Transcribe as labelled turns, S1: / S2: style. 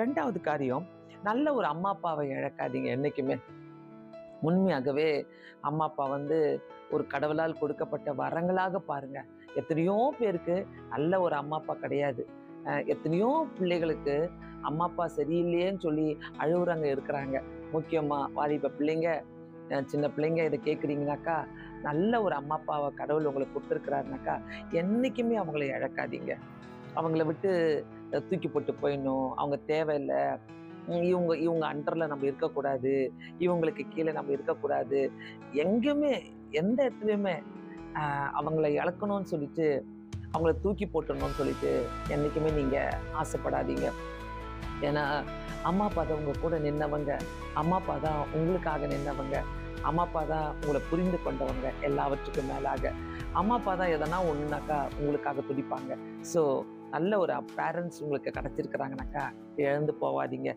S1: ரெண்டாவது காரியம் நல்ல ஒரு அம்மா அப்பாவை இழக்காதீங்க என்றைக்குமே உண்மையாகவே அம்மா அப்பா வந்து ஒரு கடவுளால் கொடுக்கப்பட்ட வரங்களாக பாருங்க. எத்தனையோ பேருக்கு நல்ல ஒரு அம்மா அப்பா கிடையாது. எத்தனையோ பிள்ளைகளுக்கு அம்மா அப்பா சரியில்லையேன்னு சொல்லி அழுகுறாங்க இருக்கிறாங்க. முக்கியமாக வாலிப பிள்ளைங்க சின்ன பிள்ளைங்க இதை கேட்குறீங்கனாக்கா நல்ல ஒரு அம்மா அப்பாவை கடவுள் உங்களுக்கு கொடுத்துருக்கிறாருனாக்கா என்றைக்குமே அவங்கள இழக்காதீங்க. அவங்கள விட்டு தூக்கி போட்டு போயிடணும். அவங்க தேவையில்லை. இவங்க இவங்க அண்டரில் நம்ம இருக்கக்கூடாது. இவங்களுக்கு கீழே நம்ம இருக்கக்கூடாது. எங்கேயுமே எந்த இடத்துலையுமே அவங்கள இழக்கணும்னு சொல்லிட்டு அவங்கள தூக்கி போட்டணும்னு சொல்லிட்டு என்றைக்குமே நீங்கள் ஆசைப்படாதீங்க. ஏன்னா அம்மா அப்பா தான் உங்கள் கூட நின்னவங்க. அம்மா அப்பா தான் உங்களுக்காக நின்னவங்க. அம்மா அப்பா தான் உங்களை புரிந்து கொண்டவங்க எல்லாவற்றுக்கும் மேலாக. அம்மா அப்பா தான் எதனா ஒன்றுனாக்கா உங்களுக்காக துடிப்பாங்க. ஸோ நல்ல ஒரு பேரண்ட்ஸ் உங்களுக்கு கிடைச்சிருக்கிறாங்கனாக்கா இழந்து போவாதீங்க.